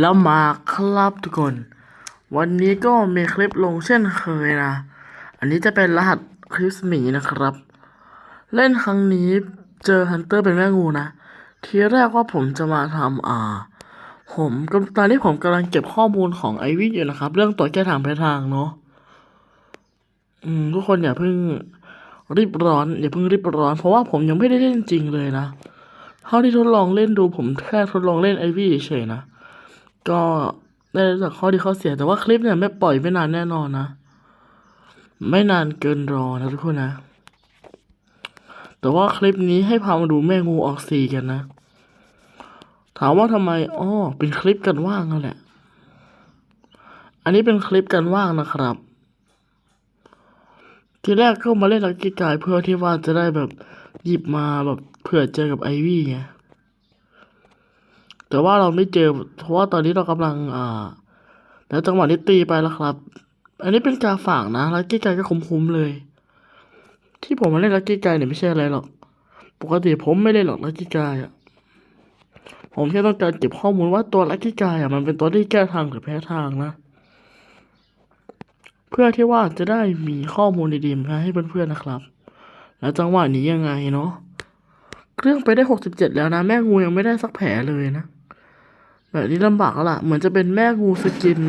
แล้วมาครับทุกคน วันนี้ก็มีคลิปลงเช่นเคยนะ อันนี้จะเป็นรหัสคริสหมีนะครับ เล่นครั้งนี้เจอฮันเตอร์เป็นแม่งูนะ ทีแรกว่าผมจะมาทำอ่า ผมกำตอนนี้ผมกำลังเก็บข้อมูลของไอวี่อยู่นะครับ เรื่องตัวแก้ทางแพ้ทางเนาะอืมทุกคนอย่าเพิ่งรีบร้อน อย่าเพิ่งรีบร้อน เพราะว่าผมยังไม่ได้เล่นจริงเลยนะ เท่าที่ทดลองเล่นดูผมแค่ทดลองเล่นไอวี่เฉยนะ ก็ได้รู้จากข้อดีข้อเสียแต่ว่าคลิปเนี่ยไม่ปล่อยไม่นานแน่นอนนะ ไม่นานเกินรอนะทุกคนนะ แต่ว่าคลิปนี้ให้พามาดูแม่งูออกสีกันนะ ถามว่าทำไมอ๋อเป็นคลิปกันว่างนั่นแหละ อันนี้เป็นคลิปกันว่างนะครับ ทีแรกเข้ามาเล่นลักกี้กายเพื่อที่ว่าจะได้แบบหยิบมาแบบเผื่อเจอกับไอวี่ไง แต่ว่าเราไม่เจอ เพราะว่าตอนนี้เรากำลังอ่าแล้วจังหวะนี้ตีไปแล้วครับ อันนี้เป็นกาฝากนะลักกี้กายก็คุ้มๆเลย ที่ผมมาเล่นลักกี้กายเนี่ยไม่ใช่อะไรหรอก ปกติผมไม่เล่นหรอกลักกี้กายอะผมแค่ต้องการเก็บข้อมูลว่าตัวลักกี้กายอะมันเป็นตัวที่แก้ทางหรือแพ้ทางนะ เพื่อที่ว่าจะได้มีข้อมูลดีๆมาให้เพื่อนๆนะครับ แล้วจังหวะนี้ยังไงเนาะเครื่องไปได้หกสิบเจ็ดแล้วนะ แม่งูยังไม่ได้สักแผลเลยนะ แบบนี้ลำบากแล้วล่ะ เหมือนจะเป็นแม่งูสกิน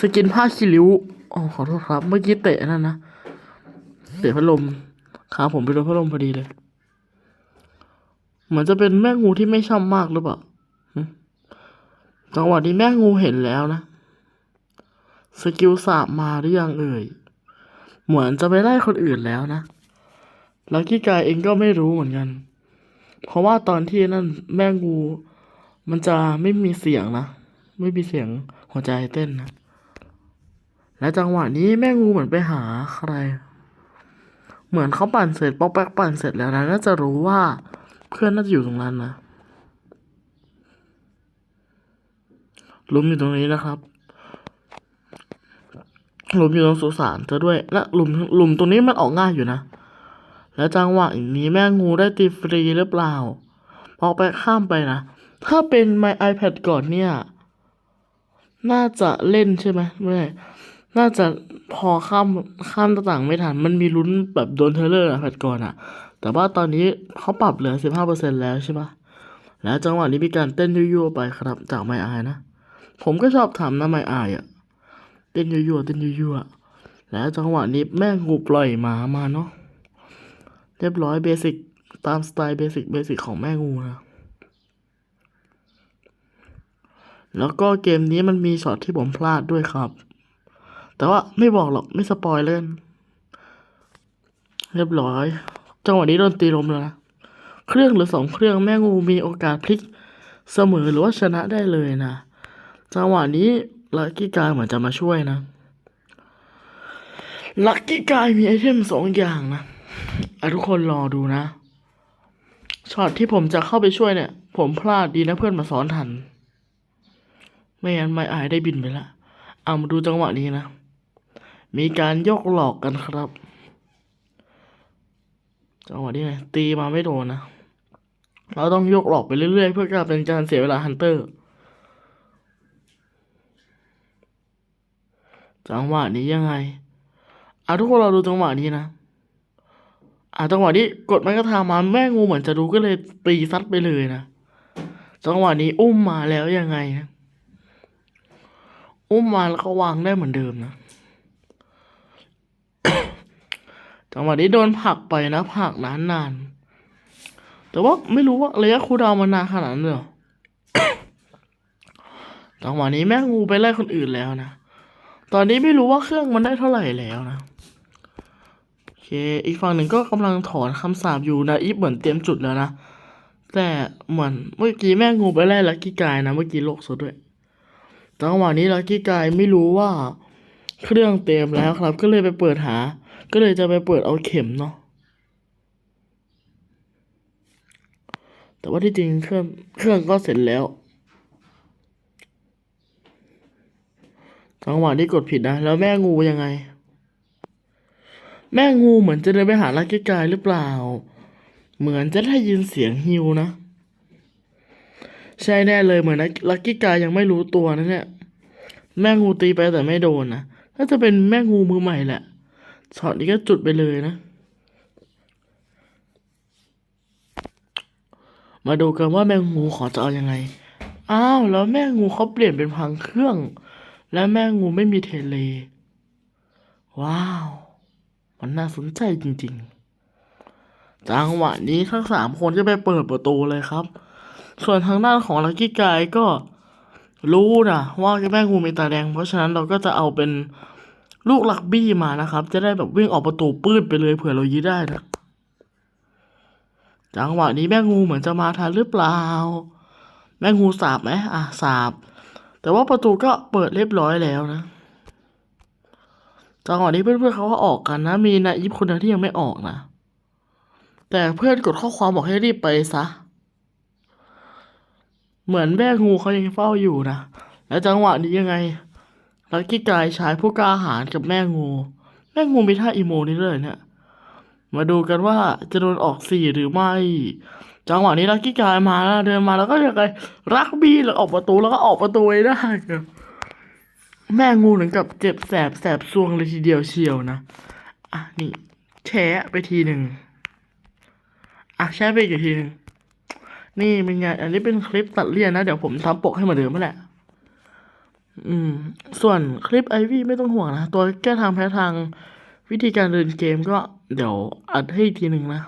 สกินผ้าคีริ้วอ๋อขอโทษครับ เมื่อกี้เตะนั่นนะ เตะพัดลมขาผมไปโดนพัดลมพอดีเลย เหมือนจะเป็นแม่งูที่ไม่ช่ำมากหรือเปล่าจังหวะนี้แม่งูเห็นแล้วนะ สกิลสาบมาหรือยังเอ่ย เหมือนจะไปไล่คนอื่นแล้วนะ แล้วกี้กายเองก็ไม่รู้เหมือนกัน เพราะว่าตอนที่นั่นแม่งู มันจะไม่มีเสียงนะ ไม่มีเสียงหัวใจเต้นนะ และจังหวะนี้แม่งูเหมือนไปหาใคร เหมือนเขาปั่นเสร็จป๊อกแป๊กปั่นเสร็จแล้วนะน่าจะรู้ว่าเพื่อนน่าจะอยู่ตรงนั้นนะหลุมอยู่ตรงนี้นะครับหลุมอยู่ตรงสุสานเธอด้วย และหลุมหลุมตรงนี้มันออกง่ายอยู่นะ แล้วจังหวะอย่างนี้แม่งูได้ตีฟรีหรือเปล่าพอไปข้ามไปนะ ถ้าเป็น My iPad ก่อนเนี่ย น่าจะเล่นใช่ไหมไม่ น่าจะพอข้ามข้ามต่างไม่ทัน มันมีลุ้นแบบโดนเทเลอร์อะแพดก่อนอะแต่ว่าตอนนี้เขาปรับเหลือสิบห้าเปอร์เซ็นแล้วใช่ปะแล้วจังหวะนี้มีการเต้นยั่วๆไปครับจากไมอายนะ ผมก็ชอบทำนะไมอายอะเต้นยั่วๆเต้นยั่วๆแล้วจังหวะนี้แม่งูปล่อยหมามาเนาะเรียบร้อยเบสิกตามสไตล์เบสิกเบสิกของแม่งูนะ แล้วก็เกมนี้มันมีช็อตที่ผมพลาดด้วยครับ แต่ว่าไม่บอกหรอกไม่สปอยเล่น เรียบร้อย จังหวะนี้โดนตีลมแล้วนะ เครื่องหรือสองเครื่องแม่งูมีโอกาสพลิกเสมอหรือว่าชนะได้เลยนะ จังหวะนี้ลักกี้กายเหมือนจะมาช่วยนะลักกี้กายมีไอเทมสองอย่างนะอะทุกคนรอดูนะช็อตที่ผมจะเข้าไปช่วยเนี่ย ผมพลาดดีนะเพื่อนมาสอนทัน ไม่งั้นไม่อายได้บินไปละเอามาดูจังหวะนี้นะ มีการยกหลอกกันครับ จังหวะนี้ไงตีมาไม่โดนนะ เราต้องยกหลอกไปเรื่อยๆ เพื่อการเป็นการเสียเวลาฮันเตอร์ จังหวะนี้ยังไงอะทุกคนเราดูจังหวะนี้นะอะจังหวะนี้กดไม้กระทามาแม่งูเหมือนจะรู้ก็เลยตีซัดไปเลยนะ จังหวะนี้อุ้มมาแล้วยังไงนะ อุ้มมาแล้วก็วางได้เหมือนเดิมนะจังหวะนี้โดนผลักไปนะผลักนานนานๆแต่ว่าไม่รู้ว่าระยะคูดาวมันนานขนาดนั้นเลยเหรอจังหวะนี้แม่งูไปไล่คนอื่นแล้วนะ ตอนนี้ไม่รู้ว่าเครื่องมันได้เท่าไหร่แล้วนะโอเค อีกฝั่งหนึ่งก็กำลังถอนคำสาปอยู่นะอีฟเหมือนเตรียมจุดแล้วนะ แต่เหมือนเมื่อกี้แม่งูไปไล่ลักกี้กายนะ เมื่อกี้โลกสดด้วย จังหวะนี้ลักกี้กายไม่รู้ว่าเครื่องเต็มแล้วครับ ก็เลยไปเปิดหา ก็เลยจะไปเปิดเอาเข็มเนาะแต่ว่าที่จริงเครื่องเครื่องก็เสร็จแล้วจังหวะที่กดผิดนะ แล้วแม่งูยังไง แม่งูเหมือนจะเดินไปหาลักกี้กายหรือเปล่า เหมือนจะได้ยินเสียงฮิวนะ ใช่แน่เลยเหมือนลักกี้กายยังไม่รู้ตัวนะเนี่ย แม่งูตีไปแต่ไม่โดนนะน่าจะเป็นแม่งูมือใหม่แหละช็อตนี้ก็จุดไปเลยนะ มาดูกันว่าแม่งูขอจะเอาอยังไง อ้าวแล้วแม่งูเขาเปลี่ยนเป็นพังเครื่อง และแม่งูไม่มีเทเล ว้าว มันน่าสนใจจริง ๆ จังหวะนี้ทั้งสามคนก็ไปเปิดประตูเลยครับ ส่วนทางด้านของลักกี้กายก็รู้นะว่าแม่งูมีตาแดง เพราะฉะนั้นเราก็จะเอาเป็นลูกลักบี้มานะครับ จะได้แบบวิ่งออกประตูปืดไปเลยเผื่อเรายื้ได้นะจังหวะนี้แม่งูเหมือนจะมาทันหรือเปล่า แม่งูสาบไหมอะสาบ แต่ว่าประตูก็เปิดเรียบร้อยแล้วนะจังหวะนี้เพื่อนๆเขาก็ออกกันนะ มีนายยิบคนเดียวที่ยังไม่ออกนะ แต่เพื่อนกดข้อความบอกให้รีบไปซะ เหมือนแม่งูเขายังเฝ้าอยู่นะ แล้วจังหวะนี้ยังไง ลักกี้กายชายผู้กล้าหาญกับแม่งู แม่งูมีท่าอีโมนี่เลยเนี่ย มาดูกันว่าจะโดนออกสี่หรือไม่ จังหวะนี้ลักกี้กายมาแล้วเดินมาแล้วก็ยังไงรักบี้แล้วออกประตูแล้วก็ออกประตูไได้ครับแม่งูถึงกับเจ็บแสบแสบซวงเลยทีเดียวเชียวนะ อะนี่แฉะไปทีหนึ่งอะแช่ไปอีกทีหนึ่ง นี่เป็นไง อันนี้เป็นคลิปตัดเลี่ยนนะ เดี๋ยวผมทำปกให้เหมือนเดิมนั่นแหละ อืม ส่วนคลิปไอวี่ไม่ต้องห่วงนะ ตัวแก้ทางแพ้ทางวิธีการเดินเกมก็เดี๋ยวอัดให้อีกทีหนึ่งนะ